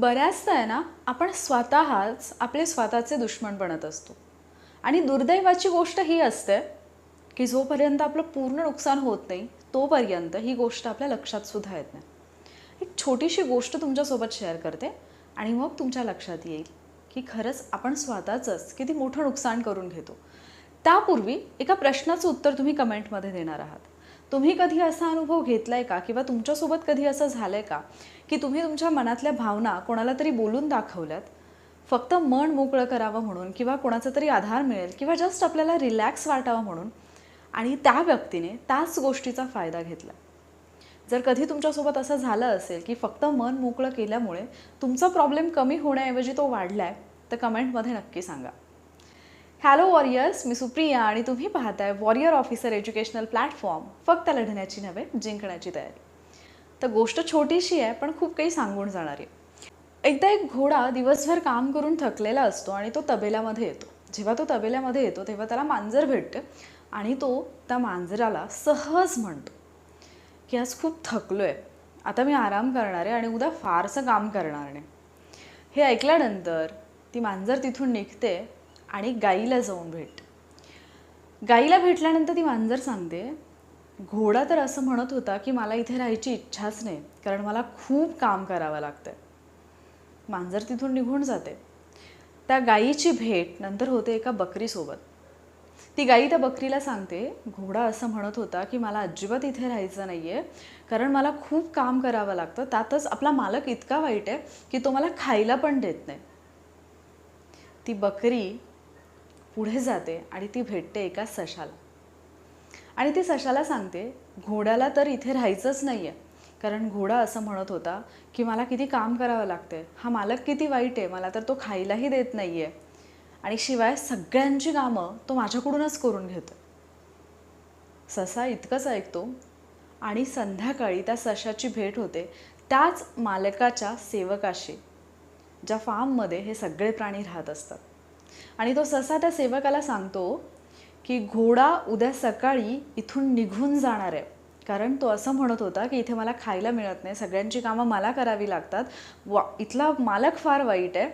बऱ्याचदा आहे ना आपण स्वतःच आपले स्वतःचे दुश्मन बनत असतो. आणि दुर्दैवाची गोष्ट ही असते की जोपर्यंत आपलं पूर्ण नुकसान होत नाही तोपर्यंत ही गोष्ट आपल्या लक्षात सुद्धा येत नाही. एक छोटीशी गोष्ट तुमच्यासोबत शेअर करते आणि मग तुमच्या लक्षात येईल की खरंच आपण स्वतःचंच किती मोठं नुकसान करून घेतो. त्यापूर्वी एका प्रश्नाचं उत्तर तुम्ही कमेंटमध्ये देणार आहात. तुम्ही कधी असा अनुभव घेतलाय का? किंवा तुमच्यासोबत कधी असं झालंय का? की तुम्ही तुमच्या मनातल्या भावना कोणाला तरी बोलून दाखवल्यात? फक्त मन मोकळं करावं म्हणून किंवा कोणाचा तरी आधार मिळेल किंवा जस्ट आपल्याला रिलॅक्स वाटावं म्हणून? आणि त्या व्यक्तीने त्याच गोष्टीचा फायदा घेतला. जर कधी तुमच्यासोबत असं झालं असेल की फक्त मन मोकळं केल्यामुळे तुमचा प्रॉब्लेम कमी होण्याऐवजी तो वाढलाय तर कमेंटमध्ये नक्की सांगा. हॅलो वॉरियर्स मी सुप्रिया आणि तुम्ही पाहताय वॉरियर ऑफिसर एज्युकेशनल प्लॅटफॉर्म फक्त लढण्याची नव्हे जिंकण्याची तयारी. तर गोष्ट छोटीशी आहे पण खूप काही सांगून जाणारी. आहे. एकदा एक घोडा दिवसभर काम करून थकलेला असतो आणि तो तबेल्यामध्ये येतो. जेव्हा तो तबेल्यामध्ये येतो तेव्हा त्याला मांजर भेटते आणि तो त्या मांजराला सहज म्हणतो की आज खूप थकलो आहे आता मी आराम करणार आहे आणि उद्या फारसं काम करणार नाही. हे ऐकल्यानंतर ती मांजर तिथून निघते आणि गाईला जाऊन भेट. गाईला भेटल्यानंतर ती मांजर सांगते घोडा तर असं म्हणत होता की मला इथे राहायची इच्छाच नाही कारण मला खूप काम करावं लागतं मांजर तिथून निघून जाते. त्या गाईची भेट नंतर होते एका बकरीसोबत. ती गाई त्या बकरीला सांगते घोडा असं म्हणत होता की मला अजिबात इथे राहायचं नाही आहे कारण मला खूप काम करावं लागतं त्यातच आपला मालक इतका वाईट आहे की तो मला खायला पण देत नाही. ती बकरी पुढे जाते आणि ती भेटते एका सशाला. आणि ती सशाला सांगते घोड्याला तर इथे राहायचंच नाही आहे कारण घोडा असं म्हणत होता की मला किती काम करावं लागतंय. हा मालक किती वाईट आहे. मला तर तो खायलाही देत नाही आहे आणि शिवाय सगळ्यांची कामं तो माझ्याकडूनच करून घेतो. ससा इतकंच ऐकतो आणि संध्याकाळी त्या सशाची भेट होते त्याच मालकाच्या सेवकाशी ज्या फार्ममध्ये हे सगळे प्राणी राहत असतात. आणि तो ससा त्या सेवकाला सांगतो की घोडा उद्या सकाळी इथून निघून जाणार आहे. कारण तो असं म्हणत होता की इथे मला खायला मिळत नाही सगळ्यांची कामं मला करावी लागतात. वा इथला मालक फार वाईट आहे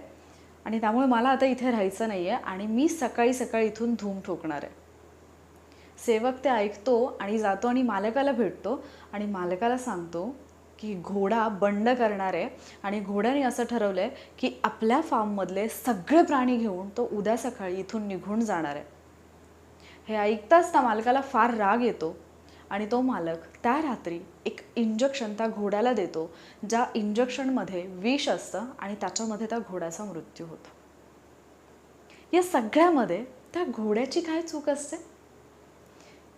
आणि त्यामुळे मला आता इथे राहायचं नाही आहे आणि मी सकाळी सकाळी इथून धूम ठोकणार आहे. सेवक ते ऐकतो आणि जातो आणि मालकाला भेटतो आणि मालकाला सांगतो की घोडा बंड करणार आहे आणि घोड्याने असं ठरवलं आहे की आपल्या फार्ममधले सगळे प्राणी घेऊन तो उद्या सकाळी इथून निघून जाणार आहे. हे ऐकताच त्या मालकाला फार राग येतो आणि तो मालक त्या रात्री एक इंजेक्शन त्या घोड्याला देतो ज्या इंजेक्शनमध्ये विष असतं आणि त्याच्यामध्ये त्या घोड्याचा मृत्यू होतो. या सगळ्यामध्ये त्या घोड्याची काय चूक असते?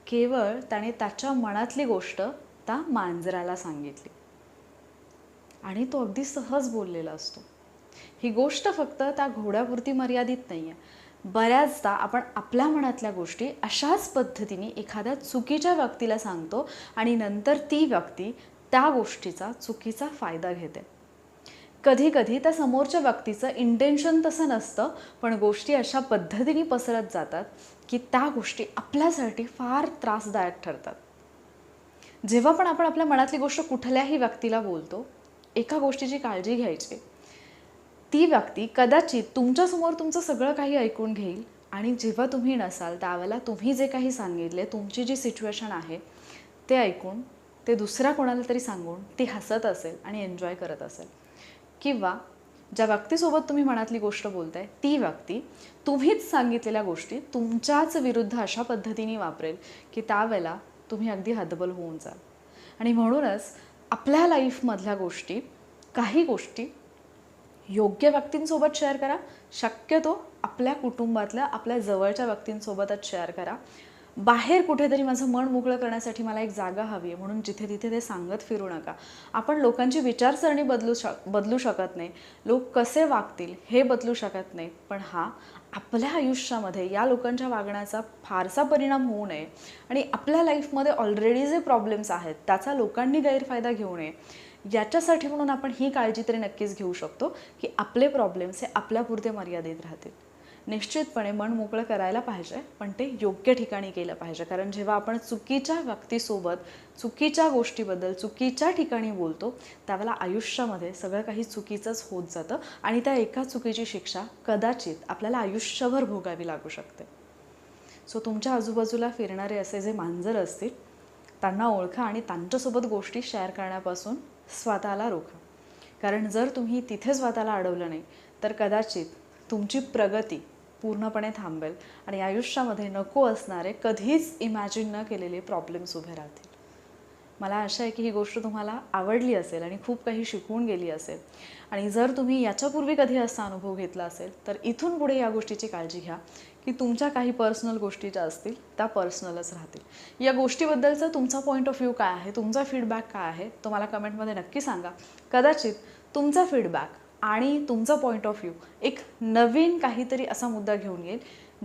केवळ त्याने त्याच्या मनातली गोष्ट त्या मांजराला सांगितली. आणि तो अगदी सहज बोललेला असतो. ही गोष्ट फक्त त्या घोड्यापुरती मर्यादित नाही आहे बऱ्याचदा आपण आपल्या मनातल्या गोष्टी अशाच पद्धतीने एखाद्या चुकीच्या व्यक्तीला सांगतो आणि नंतर ती व्यक्ती त्या गोष्टीचा चुकीचा फायदा घेते. कधी कधी त्या समोरच्या व्यक्तीचं इंटेन्शन तसं नसतं पण गोष्टी अशा पद्धतीने पसरत जातात की त्या गोष्टी आपल्यासाठी फार त्रासदायक ठरतात. जेव्हा पण आपण आपल्या मनातली गोष्ट कुठल्याही व्यक्तीला बोलतो एका गोष्टीची काळजी घ्यायची. ती व्यक्ती कदाचित तुमच्यासमोर तुमचं सगळं काही ऐकून घेईल आणि जेव्हा तुम्ही नसाल त्यावेळेला तुम्ही जे काही सांगितले तुमची जी सिच्युएशन आहे ते ऐकून ते दुसऱ्या कोणाला तरी सांगून ती हसत असेल आणि एन्जॉय करत असेल. किंवा ज्या व्यक्तीसोबत तुम्ही मनातली गोष्ट बोलताय ती व्यक्ती तुम्हीच सांगितलेल्या गोष्टी तुमच्याच विरुद्ध अशा पद्धतीने वापरेल की त्यावेळेला तुम्ही अगदी हतबल होऊन जाल. आणि म्हणूनच आपल्या लाईफमधल्या गोष्टी काही गोष्टी योग्य व्यक्तींसोबत शेअर करा. शक्यतो आपल्या कुटुंबातल्या आपल्या जवळच्या व्यक्तींसोबतच शेअर करा. बाहेर कुठेतरी माझं मन मोकळं करण्यासाठी मला एक जागा हवी आहे म्हणून जिथे तिथे ते सांगत फिरू नका. आपण लोकांची विचारसरणी बदलू शक बदलू शकत नाही. लोक कसे वागतील हे बदलू शकत नाही. पण हा आपल्या आयुष्यामध्ये या लोकांच्या वागण्याचा फारसा परिणाम होऊ नये आणि आपल्या लाईफमध्ये ऑलरेडी जे प्रॉब्लेम्स आहेत त्याचा लोकांनी गैरफायदा घेऊ नये. याच्यासाठी म्हणून आपण ही काळजी तरी नक्कीच घेऊ शकतो की आपले प्रॉब्लेम्स हे आपल्यापुरते मर्यादित राहतील. निश्चितपणे मन मोकळं करायला पाहिजे पण ते योग्य ठिकाणी केलं पाहिजे. कारण जेव्हा आपण चुकीच्या व्यक्तीसोबत चुकीच्या गोष्टीबद्दल चुकीच्या ठिकाणी बोलतो त्यावेळेला आयुष्यामध्ये सगळं काही चुकीचंच होत जातं आणि त्या एका चुकीची शिक्षा कदाचित आपल्याला आयुष्यभर भोगावी लागू शकते. सो तुमच्या आजूबाजूला फिरणारे असे जे मांजर असतील त्यांना ओळखा आणि त्यांच्यासोबत गोष्टी शेअर करण्यापासून स्वतःला रोखा. कारण जर तुम्ही तिथे स्वतःला अडवलं नाही तर कदाचित तुमची प्रगती पूर्णपणे थांबेल आणि आयुष्यामध्ये नको असणारे कधीच इमॅजिन न केलेले प्रॉब्लेम्स उभे राहतील. मला आशा आहे की ही गोष्ट तुम्हाला आवडली असेल आणि खूप काही शिकवून गेली असेल. आणि जर तुम्ही याच्यापूर्वी कधी असा अनुभव घेतला असेल तर इथून पुढे या गोष्टीची काळजी घ्या की तुमच्या काही पर्सनल गोष्टी ज्या असतील त्या पर्सनलच राहतील. या गोष्टीबद्दलचा तुमचा पॉईंट ऑफ व्ह्यू काय आहे? तुमचा फीडबॅक काय आहे? तो मला कमेंटमध्ये नक्की सांगा. कदाचित तुमचा फीडबॅक आणि तुमचा पॉईंट ऑफ व्ह्यू एक नवीन काहीतरी असा मुद्दा घेऊन येईल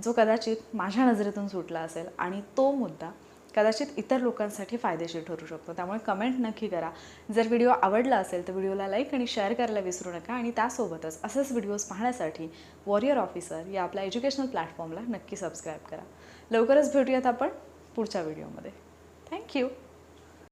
जो कदाचित माझ्या नजरेतून सुटला असेल आणि तो मुद्दा कदाचित इतर लोकांसाठी फायदेशीर ठरू शकतो. त्यामुळे कमेंट नक्की करा. जर व्हिडिओ आवडला असेल तर व्हिडिओला लाईक आणि शेअर करायला विसरू नका आणि त्यासोबतच असेच व्हिडिओज पाहण्यासाठी वॉरियर ऑफिसर या आपल्या एज्युकेशनल प्लॅटफॉर्मला नक्की सबस्क्राईब करा. लवकरच भेटूयात आपण पुढच्या व्हिडिओमध्ये थँक्यू